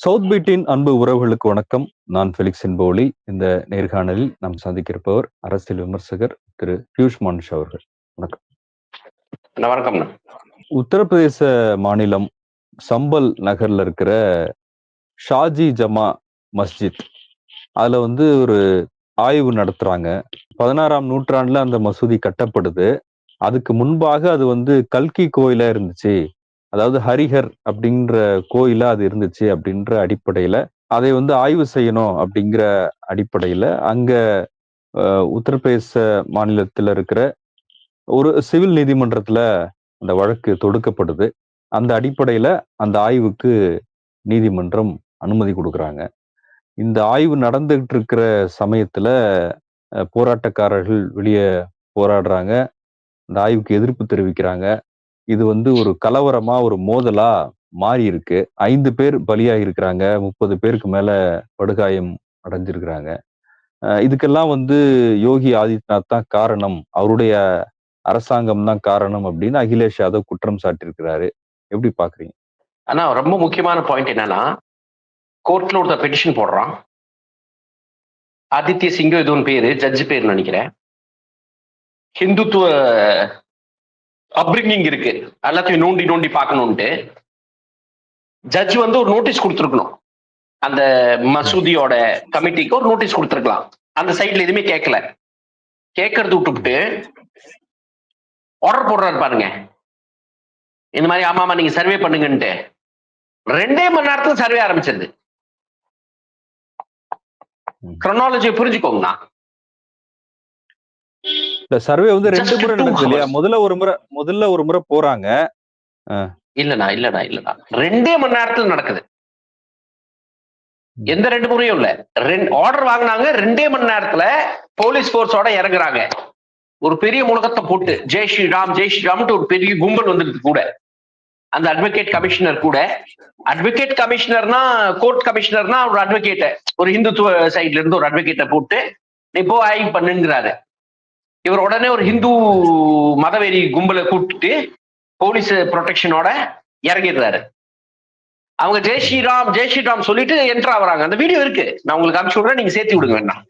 South பீட்டின் அன்பு உறவுகளுக்கு வணக்கம். நான் ஃபெலிக்ஸ் என்போலி. இந்த நேர்காணலில் நாம் சந்திக்கிருப்பவர் அரசியல் விமர்சகர் திரு பியூஷ் மானுஷ் அவர்கள். அண்ணா வணக்கம்ண்ணா. உத்தரப்பிரதேச மாநிலம் சம்பல் நகர்ல இருக்கிற ஷாஜி ஜமா மஸ்ஜித். அதுல வந்து ஒரு ஆய்வு நடத்துறாங்க. பதினாறாம் நூற்றாண்டுல அந்த மசூதி கட்டப்படுது. அதுக்கு முன்பாக அது வந்து கல்கி கோயிலா இருந்துச்சு. அதாவது ஹரிஹர் அப்படின்ற கோயிலா அது இருந்துச்சு அப்படின்ற அடிப்படையில அதை வந்து ஆய்வு செய்யணும் அப்படிங்கிற அடிப்படையில அங்க உத்தரப்பிரதேச மாநிலத்தில் இருக்கிற ஒரு சிவில் நீதிமன்றத்துல அந்த வழக்கு தொடுக்கப்படுது. அந்த அடிப்படையில அந்த ஆய்வுக்கு நீதிமன்றம் அனுமதி கொடுக்குறாங்க. இந்த ஆய்வு நடந்துகிட்டு இருக்கிற சமயத்துல போராட்டக்காரர்கள் வெளியே போராடுறாங்க. இந்த ஆய்வுக்கு எதிர்ப்பு தெரிவிக்கிறாங்க. இது வந்து ஒரு கலவரமா ஒரு மோதலா மாறி இருக்கு ஐந்து பேர் பலியாகி இருக்கிறாங்க முப்பது பேருக்கு மேல படுகாயம் அடைஞ்சிருக்கிறாங்க. இதுக்கெல்லாம் வந்து யோகி ஆதித்யநாத் தான் காரணம். அவருடைய அரசாங்கம் தான் காரணம் அப்படின்னு அகிலேஷ் யாதவ் குற்றம் சாட்டியிருக்கிறாரு. எப்படி பாக்குறீங்க? ஆனா ரொம்ப முக்கியமான பாயிண்ட் என்னன்னா கோர்ட்ல ஒருத்தர் பெட்டிஷன் போடுறான். ஆதித்ய சிங்கோ இது ஒன்று பேரு ஜட்ஜ் பேர் நினைக்கிறேன். ஹிந்துத்துவ அப்ரிங்கிங் இருக்கு. எல்லாத்தையும் நோண்டி நோண்டி பார்க்கணும்ட்டு ஜட்ஜ் வந்து ஒரு நோட்டீஸ் கொடுத்துருக்கணும். அந்த மசூதியோட கமிட்டிக்கு ஒரு நோட்டீஸ் கொடுத்துருக்கலாம். அந்த சைட்ல எதுவுமே கேட்கல. கேட்கறது விட்டுவிட்டு ஆர்டர் போடுறாரு பாருங்க. இந்த மாதிரி ஆமா ஆமா நீங்க சர்வே பண்ணுங்கன்ட்டு. ரெண்டே மணி நேரத்துல சர்வே ஆரம்பிச்சிருது. ம். புரிஞ்சுக்கோங்கண்ணா. இந்த சர்வே வந்து ரெண்டு முறை நடக்குது இல்லையா. முதல்ல ஒரு முறை முதல்ல ஒரு முறை போறாங்க. இல்லண்ணா இல்லண்ணா இல்லண்ணா. ரெண்டே மணி நேரத்துல நடக்குது. எந்த ரெண்டு முறையும் இல்ல. ரெண்டு ஆர்டர் வாங்குனாங்க ரெண்டே மணி நேரத்துல போலீஸ் போர்ஸோட இறங்குறாங்க. ஒரு பெரிய முழக்கத்தை போட்டு ஜெய் ஸ்ரீராம் ஜெய் ஸ்ரீராம்ட்டு ஒரு பெரிய கும்பல் வந்துருக்கு கூட. அந்த அட்வொகேட் கமிஷனர் கூட. அட்வொகேட் கமிஷனர்னா கோர்ட் கமிஷனர்னா ஒரு அட்வொகேட்ட ஒரு இந்துத்துவ சைட்ல இருந்து ஒரு அட்வொகேட்டை போட்டு நீ போ ஆய்வு பண்ணுங்கிறாரு. இவர் உடனே ஒரு ஹிந்து மதவெறி கும்பலை கூப்பிட்டு போலீஸ் ப்ரொடெக்ஷனோட இறங்கிடுறாரு. அவங்க ஜெய் ஸ்ரீராம் ஜெய் ஸ்ரீராம் சொல்லிட்டு என்ட்ரு ஆகுறாங்க. அந்த வீடியோ இருக்கு. நான் உங்களுக்கு அனுப்பிச்சு விடுறேன். நீங்க சேர்த்து விடுங்க வேண்டாம்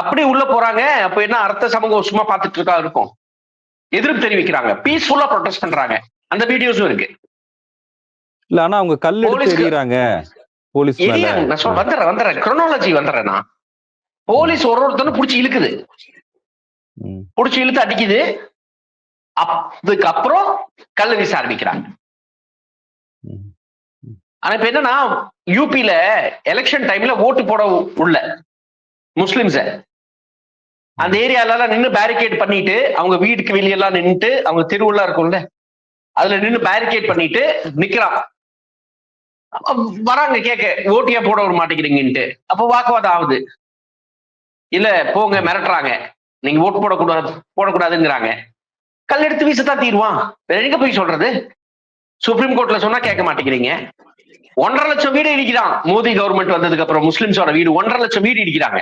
அப்படி உள்ள போறாங்க. அப்ப என்ன அர்த்த சமூகம் சும்மா பாத்துட்டு இருக்கா இருக்கும். எதிர்ப்பு தெரிவிக்கிறாங்க. பீஸ்ஃபுல்லா ப்ரொடெஸ்ட் பண்றாங்க. அந்த வீடியோஸும் இருக்கு. இல்ல ஆனா அவங்க கல் எடுத்து எறியறாங்க. போலீஸ் நான் வந்துடுறேன் வந்துடுறேன். chronology வந்துடுறேன் நான். போலீஸ் ஒரு ஒருத்தனும் புடிச்சு இழுக்குது. புடிச்சு இழுத்து அடிக்குது. அதுக்கு அப்புறம் கல்லு வீச ஆரம்பிக்கிறாங்க. ஆனா இப்ப என்னன்னா யூபில எலெக்ஷன் டைம்ல ஓட்டு போட உள்ள முஸ்லிம்ஸ. அந்த ஏரியால எல்லாம் நின்னு பேரிகேட் பண்ணிட்டு அவங்க வீட்டுக்கு வெளியெல்லாம் நின்னுட்டு அவங்க தெருவுலாம் இருக்கும்ல. அதுல நின்னு பேரிகேட் பண்ணிட்டு நிக்கிறான். வராங்க கேட்க ஓட்டியா போட விட மாட்டேங்கிறீங்கன்ட்டு. அப்போ வாக்குவாதம் ஆகுது. இல்ல போங்க மிரட்டுறாங்க. நீங்க ஓட்டு போடக்கூடாது போடக்கூடாதுங்கிறாங்க. கல் எடுத்து வீசத்தான் தீர்வான். வேற எங்க போய் சொல்றது? சுப்ரீம் கோர்ட்ல சொன்னா கேட்க மாட்டேங்கிறீங்க. ஒன்றரை லட்சம் வீடு இடிக்கிறான். மோடி கவர்மெண்ட் வந்ததுக்கு அப்புறம் முஸ்லிம்ஸோட வீடு ஒன்றரை லட்சம் வீடு இடிக்கிறாங்க.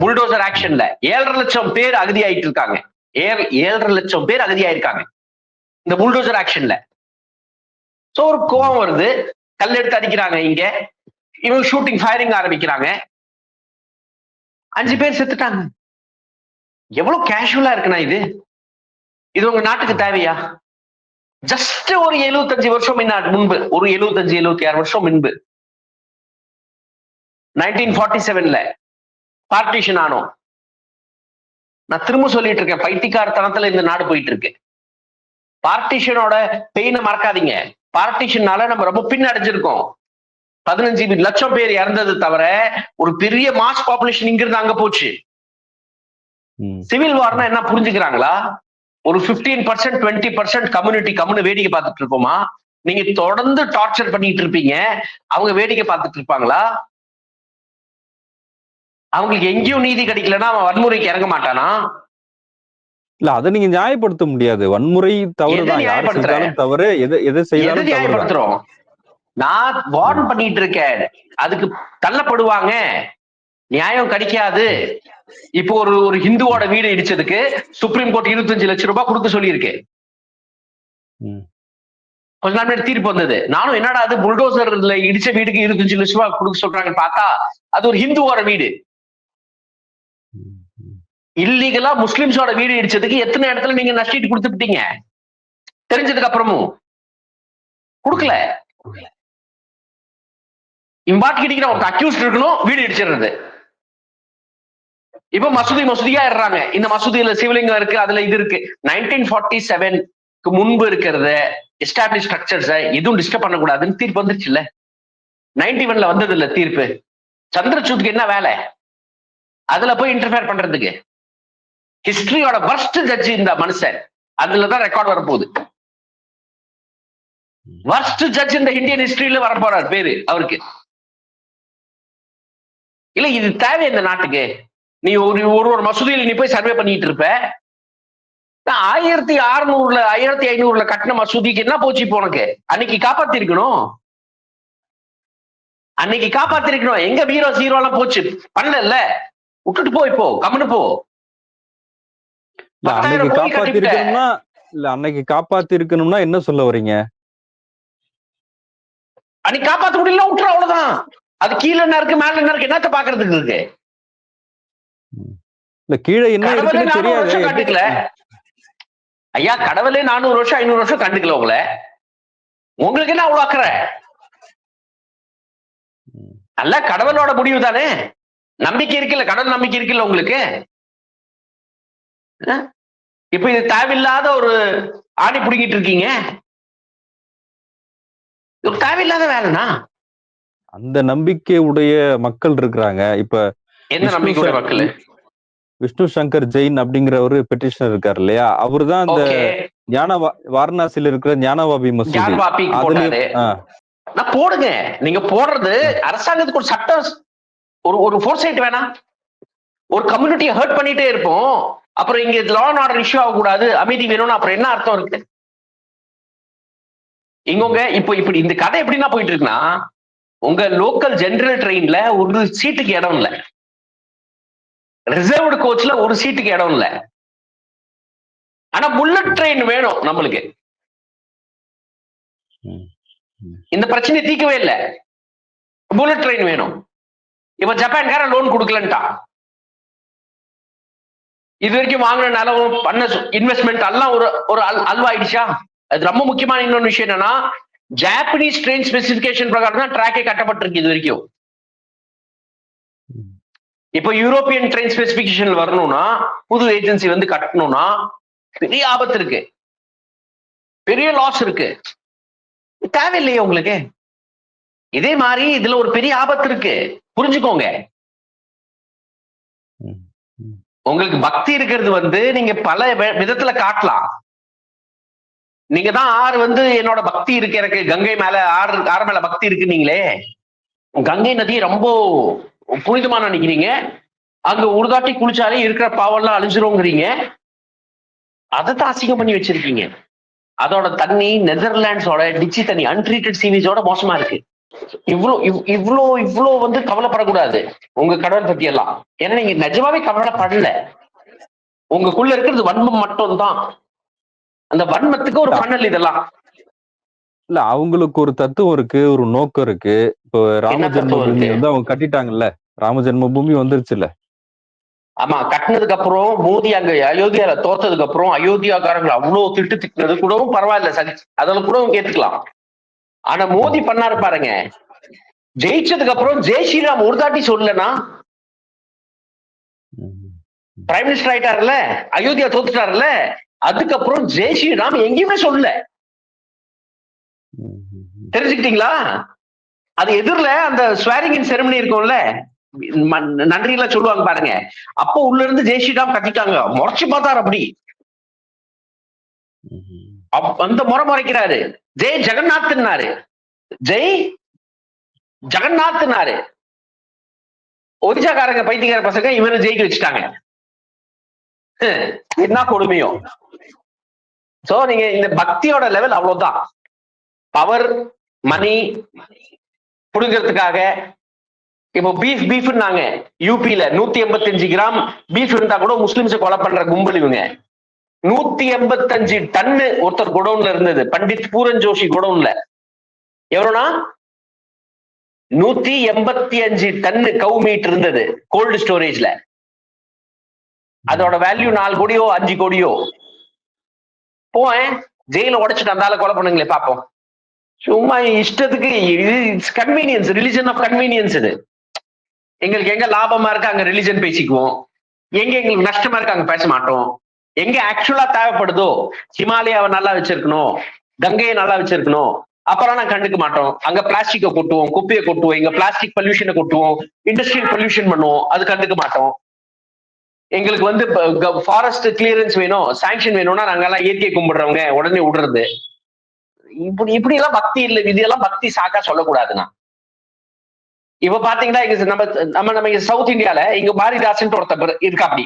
புல்டோசர் ஆக்ஷன்ல ஏழரை லட்சம் பேர் அகதியாயிட்டு இருக்காங்க. ஏழரை லட்சம் பேர் அகதி ஆயிருக்காங்க இந்த புல்டோசர் ஆக்ஷன்ல சோ ஒரு கோவம் வருது. கல் எடுத்து அடிக்கிறாங்க இங்க. இவங்க ஷூட்டிங் ஃபயரிங் ஆரம்பிக்கிறாங்க. அஞ்சு பேர் செத்துட்டாங்க. எவ்வளவு கேஷுவலா இருக்குண்ணா இது? இது உங்க நாட்டுக்கு தேவையா? ஜஸ்ட் ஒரு எழுபத்தஞ்சு வருஷம் முன்னாடி முன்பு. ஒரு எழுபத்தஞ்சு எழுபத்தி ஆறு வருஷம் முன்பு. நைன்டீன் ஃபார்ட்டி செவன்ல பார்ட்டிஷன் ஆனோம். நான் திரும்ப சொல்லிட்டு இருக்கேன் பைத்தியக்காரத்தனத்துல இந்த நாடு போயிட்டு இருக்கு. பார்ட்டிஷனோட பெயினை மறக்காதீங்க. பார்ட்டிஷனால நம்ம ரொம்ப பின்னடைஞ்சிருக்கோம். பதினஞ்சு லட்சம் பேர் இறந்தது தவிர ஒரு பெரிய மாஸ் பாப்புலேஷன் இங்கிருந்து அங்க போச்சு. சிவில் வார்னா என்ன புரிஞ்சுக்கிறாங்களா? ஒரு 15% பர்சன்ட் டுவெண்ட்டி பர்சன்ட் கம்யூனிட்டி கம்முனு வேடிக்கை பார்த்துட்டு இருப்போமா? நீங்க தொடர்ந்து டார்ச்சர் பண்ணிட்டு இருப்பீங்க. அவங்க வேடிக்கை பார்த்துட்டு இருப்பாங்களா? அவங்களுக்கு எங்கேயும் நீதி கிடைக்கலன்னா அவன் வன்முறைக்கு இறங்க மாட்டானா? இல்ல அதை நீங்க நியாயப்படுத்த முடியாது. வன்முறை யார் நியாயப்படுத்துற? செய்தாலும் தவறு எதை எதை செய்தாலும் நியாயப்படுத்துறோம்? நான் வார்ன் பண்ணிட்டு இருக்கேன் அதுக்கு தள்ளப்படுவாங்க. நியாயம் கிடைக்காது. இப்போ ஒரு ஒரு ஹிந்துவோட வீடு இடிச்சதுக்கு சுப்ரீம் கோர்ட் இருபத்தஞ்சு லட்சம் ரூபாய் கொடுக்க சொல்லியிருக்கு. கொஞ்ச நாள் முன்னாடி தீர்ப்பு வந்தது. நானும் என்னடா அது புல்டோசர்ல இடிச்ச வீடுக்கு இருபத்தஞ்சு லட்சம் ரூபாய் கொடுக்க சொல்றாங்கன்னு பார்த்தா அது ஒரு ஹிந்துவோட வீடு. இல்லீகலா முஸ்லிம்ஸோட வீடு இடிச்சதுக்கு எத்தனை இடத்துல நீங்க நஷ்டீட்டு கொடுத்துட்டீங்க? தெரிஞ்சதுக்கு அப்புறமும். கொடுக்கல. இம்பாட் கிட்டிக்கிற ஒரு அக்யூஸ்ட் இருக்கணும் வீடு இடிச்சிடுறது. இப்ப மசூதி மசூதியா இடுறாங்க. இந்த மசூதியில சிவலிங்கம் இருக்கு அதுல இது இருக்கு. நைன்டீன் ஃபார்ட்டி செவன்க்கு முன்பு இருக்கிறத எஸ்டாப்ளிஷ் ஸ்ட்ரக்சர்ஸ் எதுவும் டிஸ்டர்ப் பண்ணக்கூடாதுன்னு தீர்ப்பு வந்துருச்சுல்ல? நைன்டி ஒன்ல வந்தது இல்ல தீர்ப்பு. சந்திரசூட்க்கு என்ன வேலை? அதுல போய் இன்டர்ஃபியர் பண்றதுக்கு. ஹிஸ்டரியோட worst ஜட்ஜ் இந்த மனுஷன். அதுலதான் ரெக்கார்ட் வரப்போகுது. Worst ஜட்ஜ் இந்த இந்தியன் ஹிஸ்டரியில வரப்போறார் பேரு அவருக்கு. இல்ல இது தேவை இந்த நாட்டுக்கு. நீ ஒரு ஒரு ஒரு மசூதியில் நீ போய் சர்வே பண்ணிட்டு இருப்ப. நான் ஆயிரத்தி அறுநூறுல ஆயிரத்தி ஐநூறுல கட்டின மசூதிக்கு என்ன போச்சு இப்போ உனக்கு? அன்னைக்கு காப்பாத்திருக்கணும். அன்னைக்கு காப்பாத்திருக்கணும். எங்க வீரோ சீரோ எல்லாம் போச்சு. பண்ணல. விட்டுட்டு போ இப்போ கம்முன்னு போ. அன்னைக்கு காப்பாத்தி இருக்கணும்னா இல்ல அன்னைக்கு காப்பாத்தி இருக்கணும்னா என்ன சொல்ல வர்றீங்க அன்னைக்கு காப்பாத்த முடியல விட்டுற அவ்வளவுதான். அது கீழே என்ன இருக்கு மேல என்ன இருக்கு என்னத்த பாக்குறதுக்கு இருக்கு? இல்ல கீழே என்ன இருக்குன்னு தெரியாது. கண்டுக்கல. ஐயா கடவுளே நானூறு வருஷம் ஐநூறு வருஷம் கண்டுக்கல உங்களை. உங்களுக்கு என்ன அவ்வளவு அக்கறை. அல்ல கடவுளோட முடிவு தானே நம்பிக்கை இருக்குல்ல கடவுள் நம்பிக்கை இருக்குல்ல உங்களுக்கு? இப்ப இது தேவையில்லாத ஒரு ஆணி புடுங்கிட்டு இருக்கீங்க. இது தேவையில்லாத வேலைனா? அந்த நம்பிக்கை உடைய மக்கள் இருக்கிறாங்க. இப்ப நம்பிக்கையோட சங்கர் மக்கள்? விஷ்ணு சங்கர் ஜெயின் அப்படிங்கிற ஒரு பெட்டிஷனர் இருக்காரு இல்லையா? அவர்தான் அந்த ஓகே. ஞான வாரணாசியில இருக்கிற ஞானவாபி மசூதி. நான் போடுங்க. நீங்க போடுறது அரசாங்கத்துக்கு ஒரு சட்டம் ஒரு ஒரு ஃபோர்சைட் வேணாம். ஒரு கம்யூனிட்டியை ஹர்ட் பண்ணிட்டே இருப்போம். அப்புறம் இங்க லா அண்ட் ஆர்டர் இஷ்யூ ஆகக்கூடாது அமைதி வேணும்னு அப்புறம் என்ன அர்த்தம் இருக்கு? இங்கங்க இப்போ இப்படி இந்த கதை எப்படின்னா போயிட்டு இருக்குன்னா உங்க லோக்கல் ஜென்ரல் ட்ரெயின்ல ஒரு சீட்டுக்கு இடம் இல்ல. ரிசர்வ்டு கோச்ல ஒரு சீட்டுக்கு இடம் இல்ல. ஆனா புல்லட் ட்ரெயின் வேணும் நம்மளுக்கு. இந்த பிரச்சனையை தீர்க்கவே இல்லை. புல்லட் ட்ரெயின் வேணும். இப்ப ஜப்பான்காரன் லோன் கொடுக்கலன்ட்டான். இது வரைக்கும் வாங்கின நிலம் பண்ண இன்வெஸ்ட்மெண்ட் எல்லாம் ஒரு ஒரு அல்- அல்வாயிடுச்சா? அது ரொம்ப முக்கியமான இன்னொரு விஷயம் என்னன்னா ஜாப்பனீஸ் ட்ரெயின் ஸ்பெசிபிகேஷன் பிரகாரம் தான் ட்ராக்கே கட்டப்பட்டிருக்கு இது வரைக்கும். இப்போ யூரோப்பியன் ட்ரெயின் ஸ்பெசிபிகேஷன் வரணும்னா புது ஏஜென்சி வந்து கட்டணும்னா பெரிய ஆபத்து இருக்கு. பெரிய லாஸ் இருக்கு. தேவையில்லையே உங்களுக்கு. இதே மாதிரி இதுல ஒரு பெரிய ஆபத்து இருக்கு. புரிஞ்சுக்கோங்க. உங்களுக்கு பக்தி இருக்கிறது வந்து நீங்க பல விதத்துல காட்டலாம். நீங்க தான் ஆறு வந்து என்னோட பக்தி இருக்கு எனக்கு கங்கை மேல ஆறு ஆறு மேல பக்தி இருக்கு நீங்களே. கங்கை நதி ரொம்ப புனிதமான நினைக்கிறீங்க. அங்க உருதாட்டி குளிச்சாலே இருக்கிற பாவெல்லாம் அழிஞ்சிருங்கிறீங்க அதை தான் அசிங்கம் பண்ணி வச்சிருக்கீங்க. அதோட தண்ணி நெதர்லாண்ட்ஸோட டிச்சி தண்ணி அன்ட்ரீட்டட் சீனிஸோட மோசமா இருக்கு. இவ்ளோ இவ்- இவ்ளோ இவ்ளோ வந்து கவலைப்படக்கூடாது. உங்க கடவுள் பத்தி எல்லாம் ஏன்னா நீங்க நிஜமாவே கவலைப்படல. உங்களுக்குள்ள இருக்கிறது வன்மம் மட்டும்தான். அந்த வன்மத்துக்கு ஒரு பண்ணல் இதெல்லாம். இல்ல அவங்களுக்கு ஒரு தத்துவம் இருக்கு ஒரு நோக்கம் இருக்கு. இப்போ ராம ஜென்மபூமி? வந்து அவங்க கட்டிட்டாங்கல்ல. ராம ஜென்மபூமி வந்துருச்சுல்ல. ஆமா கட்டினதுக்கு அப்புறம் மோதி அங்க அயோத்தியால தோத்ததுக்கு அப்புறம் அயோத்தியாக்காரங்களை அவ்வளவு திட்டு திட்டினது கூடவும் பரவாயில்ல சரி அதெல்லாம் கூட ஏத்துக்கலாம். ஆனா மோதி பண்ணாரு பாருங்க. ஜெயிச்சதுக்கு அப்புறம் ஜெய் ஸ்ரீராம் ஒரு தாட்டி சொல்லலனா பிரைம் மினிஸ்டர் ஆயிட்டாருல்ல அயோத்தியா தோத்துட்டாருல்ல அதுக்கப்புறம் ஜெய் ஸ்ரீராம் எங்கேயுமே சொல்லல. தெரிஞ்சுக்கிட்டீங்களா? அது எதிரில அந்த ஸ்வேரிங் இன் செரமனி இருக்கும்ல நன்றி எல்லாம் சொல்லுவாங்க பாருங்க. அப்போ உள்ள இருந்து ஜெய் ஸ்ரீராம் கத்திட்டாங்க. முறைச்சு பார்த்தாரு அப்படி. அந்த முறை முறைக்கிறாரு ஜெய் ஜெகநாத்னாரு. ஜெய் ஜெகநாத்னாரு. ஒரிஜாக்காரங்க பைத்தியக்கார பசங்க இவரை ஜெயிக்க வச்சுட்டாங்க. ஹம், என்ன கொடுமையோ. சோ நீங்க இந்த பக்தியோட லெவல் அவ்வளவுதான். பவர் மணி புடுங்கிறதுக்காக இப்போ பீஃப் பீஃப்னாங்க யூபில நூத்தி எண்பத்தி அஞ்சு கிராம் பீஃப் இருந்தா கூட முஸ்லிம்ஸை கொலை பண்ற கும்பல் இவங்க. நூத்தி எண்பத்தஞ்சு டன்னு ஒருத்தர் குடவுன்ல இருந்தது. பண்டித் பூரன் ஜோஷி குடவுன்ல எவ்வளோனா நூத்தி எண்பத்தி அஞ்சு டன்னு கவு மீட் இருந்தது கோல்டு ஸ்டோரேஜ்ல. அதோட வேல்யூ நாலு கோடியோ அஞ்சு கோடியோ. போவேன். ஜெயில உடைச்சிட்டு அந்த கொலை பண்ணுங்களே பாப்போம் சும்மா இஷ்டத்துக்கு இது கன்வீனியன்ஸ் ரிலிஜன் ஆஃப் கன்வீனியன்ஸ் இது. எங்களுக்கு எங்க லாபமா இருக்கு அங்க ரிலிஜன் பேசிக்குவோம். எங்க எங்களுக்கு நஷ்டமா இருக்கு அங்க பேச மாட்டோம். எங்க ஆக்சுவலா தேவைப்படுதோ ஹிமாலயாவை நல்லா வச்சிருக்கணும் கங்கையை நல்லா வச்சிருக்கணும் அப்புறம் நான் கண்டுக்க மாட்டோம். அங்க பிளாஸ்டிக்கை கொட்டுவோம் குப்பையை கொட்டுவோம் இங்க பிளாஸ்டிக் பொல்யூஷனை கொட்டுவோம் இண்டஸ்ட்ரியல் பொல்யூஷன் பண்ணுவோம் அது கண்டுக்க மாட்டோம். எங்களுக்கு வந்து ஃபாரஸ்ட் கிளியரன்ஸ் வேணும் சாங்ஷன் வேணும்னா நாங்கெல்லாம் இயற்கை கும்பிடுறவங்க உடனே விடுறது. இப்படி இப்படி எல்லாம் பக்தி இல்லை இதெல்லாம் பக்தி சாக்கா சொல்லக்கூடாதுண்ணா. இப்ப பாத்தீங்கன்னா இங்க நம்ம நம்ம நம்ம சவுத் இந்தியால இங்க மாரிதாஸ்ன்ற ஒருத்தர் இருக்கா அப்படி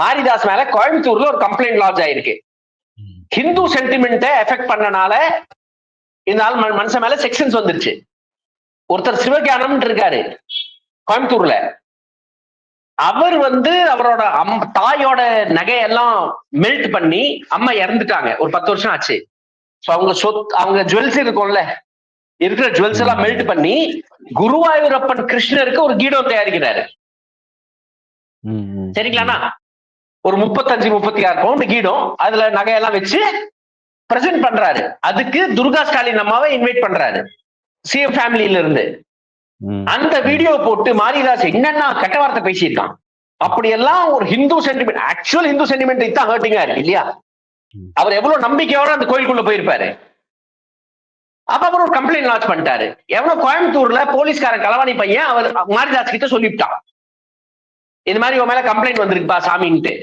மாரிதாஸ் மேல கோயம்புத்தூர்ல ஒரு கம்ப்ளைண்ட் லாட்ஜ் ஆயிருக்கு. ஹிந்து சென்டிமெண்ட்டை எஃபெக்ட் பண்ணனால இந்த ஆள் மனுஷன் மேல செக்ஷன்ஸ் வந்துருச்சு. ஒருத்தர் சிவஞானம் இருக்காரு கோயம்புத்தூர்ல. அவர் வந்து அவரோட அம் தாயோட நகையெல்லாம் மெல்ட் பண்ணி அம்மா இறந்துட்டாங்க. ஒரு பத்து வருஷம் ஆச்சு. சோ அவங்க சொத் அவங்க ஜுவல்ஸ் இருக்கும்ல இருக்கிற ஜுவல்ஸ் எல்லாம் மெல்ட் பண்ணி குருவாயூரப்பன் கிருஷ்ணருக்கு ஒரு கீடம் தயாரிக்கிறாரு. சரிங்களாண்ணா? ஒரு முப்பத்தஞ்சு முப்பத்தி ஆறு பவுண்ட் கீடம். அதுல நகையெல்லாம் வச்சு பிரசன்ட் பண்றாரு. அதுக்கு துர்கா ஸ்டாலின் அம்மாவை இன்வைட் பண்றாரு. சிஎம் ஃபேமிலியில இருந்து. அந்த வீடியோ போட்டு மாரிதாஸ் என்னன்னா கெட்ட வார்த்தை பேசியிருக்கான். அப்படியெல்லாம் ஒரு Hindu sentiment actual Hindu sentiment தான் ஹர்ட்டிங்கா இருக்கு இல்லையா. அவர் எவ்வளவு நம்பிக்கையோட அந்த கோயிலுக்குள்ள போயிருப்பாரு. அப்ப அவர் ஒரு கம்ப்ளைண்ட் லான்ச் பண்ணிட்டாரு. எவ்வளவு கோயம்புத்தூர்ல போலீஸ்காரன் களவாணி பையன் அவர் மாரிதாஸ் கிட்ட சொல்லிவிட்டான். இது மாதிரி உன் மேல கம்ப்ளைண்ட் வந்திருக்குப்பா சாமின்ட்டு.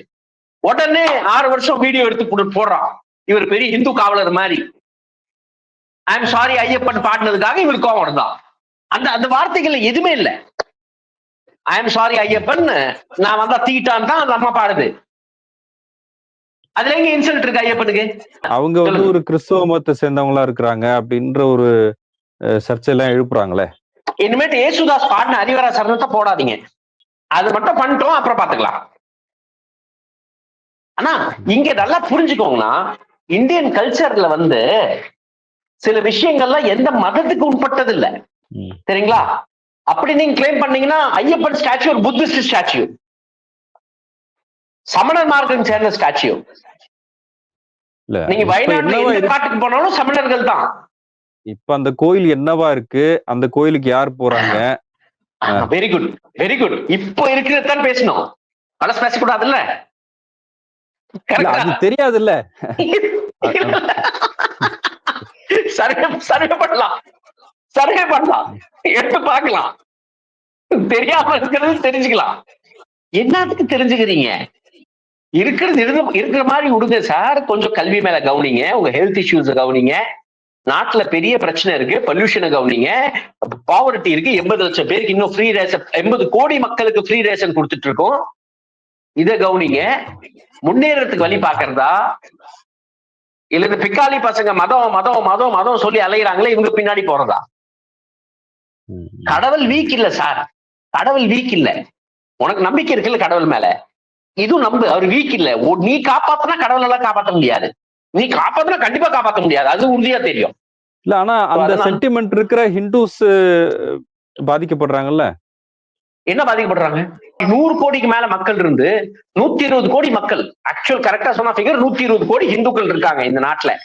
உடனே ஆறு வருஷம் வீடியோ எடுத்து போடுறான். இவர் பெரிய இந்து காவலர் மாதிரி. ஐ எம் சாரி ஐயப்பன் பாடினதுக்காக இவருக்கு கோவம் வருதான் அந்த அந்த வார்த்தைகள்ல எதுவுமே இல்ல. ஐ எம் சாரி ஐயப்பன் நான் வந்தா தீட்டான் தான் அந்த அம்மா பாடுது. அதுல எங்க இன்சல்ட் இருக்கு ஐயப்பனுக்கு? அவங்க வந்து ஒரு கிறிஸ்தவ மதத்தை சேர்ந்தவங்களா இருக்கிறாங்க அப்படின்ற ஒரு சர்ச்சையெல்லாம் எழுப்புறாங்களே. இனிமேட்டு ஏசுதாஸ் பாடின அறிவரா சரணத்தை போடாதீங்க. அது மட்டும் பண்ணிட்டோம் அப்புறம் பாத்துக்கலாம் ஆனா இங்க நல்லா புரிஞ்சுக்கோங்கன்னா இந்தியன் கல்ச்சர்ல வந்து சில விஷயங்கள்லாம் எந்த மதத்துக்கு உட்பட்டது இல்ல. சரிங்களா? அப்படி நீங்க கிளைம் பண்ணீங்கன்னா ஐயப்பன் ஸ்டாச்சு ஒரு புத்திஸ்ட் ஸ்டாச்சு சமணர் மார்க்கம் சேர்ந்த ஸ்டாச்சு இல்ல நீங்க வயநாட்டுல? காட்டுக்கு போனாலும் சமணர்கள் தான். இப்ப அந்த கோயில் என்னவா இருக்கு? அந்த கோயிலுக்கு யார் போறாங்க? வெரி குட் வெரி குட் இப்போ இருக்கிறது தான் பேசணும். பழசு பேசக்கூடாதுல்ல? அது? தெரியாதுல்ல. சர்வே சர்வே பண்ணலாம். சர்வே பண்ணலாம். எடுத்து பார்க்கலாம். தெரியாம இருக்கிறது தெரிஞ்சுக்கலாம். என்னத்துக்கு தெரிஞ்சுக்கிறீங்க? இருக்கிறது இருந்து இருக்கிற மாதிரி விடுங்க சார். கொஞ்சம் கல்வி மேல கவனிங்க. உங்க ஹெல்த் இஷ்யூஸ் கவனிங்க. நாட்டுல பெரிய பிரச்சனை இருக்கு. பொல்யூஷனை கவனிங்க. பாவர்ட்டி இருக்கு. எண்பது லட்சம் பேருக்கு இன்னும் ஃப்ரீ ரேஷன் எண்பது கோடி மக்களுக்கு ஃப்ரீ ரேஷன் கொடுத்துட்டு இருக்கோம். இதை கவனிங்க. முன்னேறதுக்கு வழி பாக்குறதா இல்ல இந்த பிக்காளி பசங்க மதம் மதம் மதம் மதம் சொல்லி அலைகிறாங்களே இவங்க பின்னாடி போறதா. கடவுள் வீக் இல்ல சார் கடவுள் வீக் இல்ல. உனக்கு நம்பிக்கை இருக்குல்ல கடவுள் மேல? இதுவும் நம்பு. அவர் வீக் இல்ல. நீ காப்பாத்தினா கடவுள் எல்லாம் காப்பாத்த முடியாது. நீ காப்பாத்தினா கண்டிப்பா காப்பாத்த முடியாது. அது உறுதியா தெரியும். இல்ல ஆனா அந்த சென்டிமெண்ட் இருக்கிற ஹிந்துஸ் பாதிக்கப்படுறாங்கல்ல? என்ன பாதிக்கப்படுறாங்க? நூறு கோடிக்கு மேல மக்கள் இருந்து நூத்தி இருபது கோடி மக்கள் ஆக்சுவல் கரெக்டா சொன்னா ஃபிகர் நூத்தி இருபது கோடி இந்துக்கள் இருக்காங்க இந்த நாட்டுல.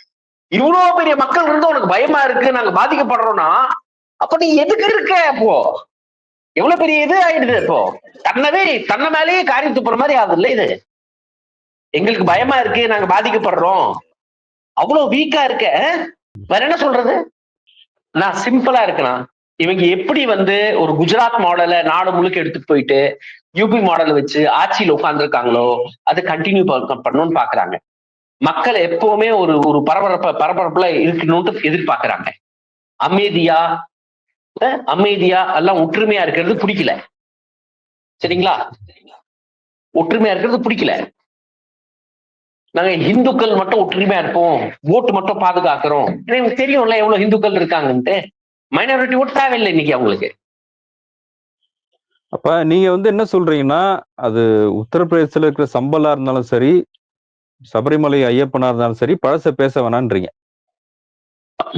இவ்வளவு பெரிய மக்கள் இருந்து உனக்கு பயமா இருக்கு நாங்க பாதிக்கப்படுறோம்னா அப்ப நீ எதுக்கு இருக்க அப்போ? எவ்வளவு பெரிய இது ஆயிடுது இப்போ? தன்னவே தன்னை மேலேயே காரி துப்புற மாதிரி ஆகுது இது. எங்களுக்கு பயமா இருக்கு நாங்க பாதிக்கப்படுறோம். அவ்வளவு வீக்கா இருக்க. வேற என்ன சொல்றது? நான் சிம்பிளா இருக்கணும் இவங்க எப்படி வந்து ஒரு குஜராத் மாடலை நாடு முழுக்க எடுத்துட்டு போயிட்டு யூபி மாடல் வச்சு ஆட்சியில் உட்கார்ந்துருக்காங்களோ அதை கண்டினியூ பண்ணணும்னு பாக்குறாங்க. மக்கள் எப்பவுமே ஒரு ஒரு பரபரப்ப பரபரப்புல இருக்கணும்னு எதிர்பார்க்கிறாங்க அமைதியா அமைதியா எல்லாம் ஒற்றுமையா இருக்கிறது பிடிக்கல. சரிங்களா? ஒற்றுமையா இருக்கிறது பிடிக்கல. நாங்க இந்துக்கள் மட்டும் ஒற்றுமையா இருப்போம் ஓட்டு மட்டும் பாதுகாக்கிறோம். ஏன்னா எனக்கு தெரியும்ல எவ்வளவு இந்துக்கள் இருக்காங்கன்ட்டு. மைனாரிட்டி ஓட்டு தேவையில்லை இன்னைக்கு அவங்களுக்கு. அப்ப நீங்க வந்து என்ன சொல்றீங்கன்னா அது உத்தரப்பிரதேசத்துல இருக்கிற சம்பலா இருந்தாலும் சரி சபரிமலை ஐயப்பனா இருந்தாலும் சரி பழச பேச வேணான்றீங்க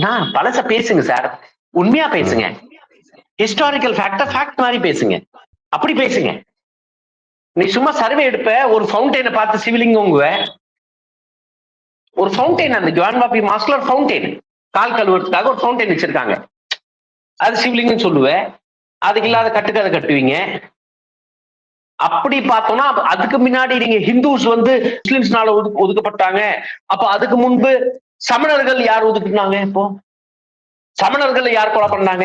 நான் பழச பேசுங்க சார் உண்மையா பேசுங்க. ஹிஸ்டாரிக்கல் ஃபேக்ட ஃபேக்ட் மாதிரி பேசுங்க. அப்படி பேசுங்க. நீ சும்மா சர்வே எடுப்ப ஒரு ஃபவுண்டைனை பார்த்து சிவிலிங்குவ ஒரு ஃபவுண்டைன் அந்த ஜான் பாபி மாஸ்ல ஒரு ஃபவுண்டைன் கால் கழுவுறதுக்காக ஒரு ஃபவுண்டைன் வச்சிருக்காங்க. அது சிவிலிங்னு சொல்லுவேன் அதுக்கு இல்லாத கட்டுக்கதை கட்டுவீங்க. அப்படி பார்த்தோம்னா அதுக்கு முன்னாடி நீங்க ஹிந்துஸ் வந்து முஸ்லிம்ஸ்னால ஒதுக்கு ஒதுக்கப்பட்டாங்க. அப்ப அதுக்கு முன்பு சமணர்கள் யார் ஒதுக்குனாங்க இப்போ? சமணர்கள் யார் கொலை பண்ணாங்க?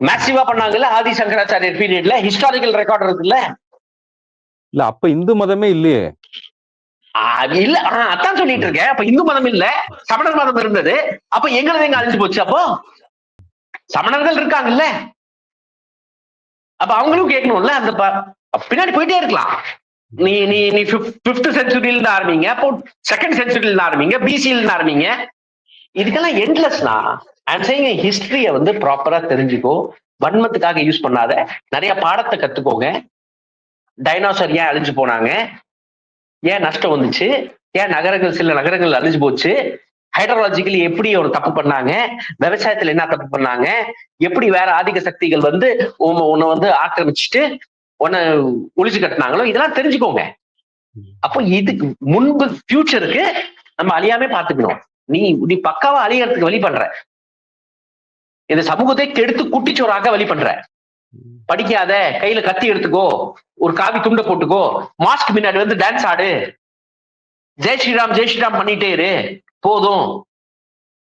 மேசிவா பண்ணாங்கல்ல ஆதி சங்கராச்சாரியர் பீரியட்ல ஹிஸ்டாரிக்கல் ரெக்கார்ட் இருக்குல்ல? இல்ல அப்ப இந்து மதமே இல்லையே. இல்ல. அதான் சொல்லிட்டு இருக்கேன். அப்ப இந்து மதம் இல்ல. சமணர் மதம் இருந்தது. அப்ப எங்களது எங்க அழிஞ்சு போச்சு அப்போ? சமணர்கள் இருக்காங்கல்ல? அப்ப அவங்களும் கேட்கணும்ல அந்த ப- பின்னாடி போயிட்டே இருக்கலாம். நீ நீ நீ பிப்த் செஞ்சுரியில இருந்து ஆரம்பிங்க அப்போ செகண்ட் செஞ்சுரியில இருந்து ஆரம்பிங்க பிசியில இருந்து ஆரம்பிங்க. இதுக்கெல்லாம் எண்ட்லெஸ்னா அண்ட் சேயிங் ஹிஸ்டரிய வந்து ப்ராப்பரா தெரிஞ்சுக்கோ வன்மத்துக்காக யூஸ் பண்ணாத நிறைய பாடத்தை கத்துக்கோங்க. டைனோசர் ஏன் அழிஞ்சு போனாங்க? ஏன் நஷ்டம் வந்துச்சு? ஏன் நகரங்கள் சில நகரங்கள் அழிஞ்சு போச்சு? ஹைட்ரலாஜிக்கலி எப்படி ஒரு தப்பு பண்ணாங்க? விவசாயத்துல என்ன தப்பு பண்ணாங்க? எப்படி வேற ஆதிக்க சக்திகள் வந்து உன்னை வந்து ஆக்கிரமிச்சுட்டு உன்னை ஒழிச்சு கட்டினாங்களோ? இதெல்லாம் தெரிஞ்சுக்கோங்க. அப்போ இதுக்கு முன்பு ஃபியூச்சருக்கு நம்ம அழியாம பார்த்துக்கணும். நீ நீ பக்காவா அழியறதுக்கு வழி பண்ற. இந்த சமூகத்தை கெடுத்து குட்டிச்சோராக வழி பண்ற. படிக்காத கையில கத்தி எடுத்துக்கோ ஒரு காவி துண்டை போட்டுக்கோ மாஸ்க் முன்னாடி வந்து டான்ஸ் ஆடு. ஜெய் ஸ்ரீராம் ஜெய் ஸ்ரீராம் பண்ணிட்டே இரு. போதும்.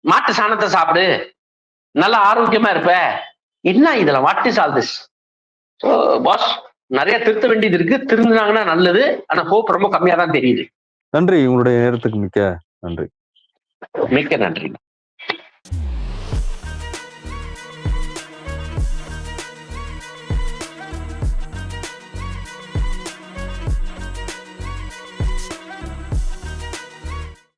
மாட்டு சாணத்தை சாப்பிடு. நல்லா ஆரோக்கியமா இருப்ப. என்ன இதுல? What is all this so boss நிறைய திருத்த வேண்டியது இருக்கு. திருந்தினாங்கன்னா நல்லது. ஆனா ஹோப் ரொம்ப கம்மியா தான் தெரியுது. நன்றி. உங்களுடைய நேரத்துக்கு மிக்க நன்றி. மிக்க நன்றி.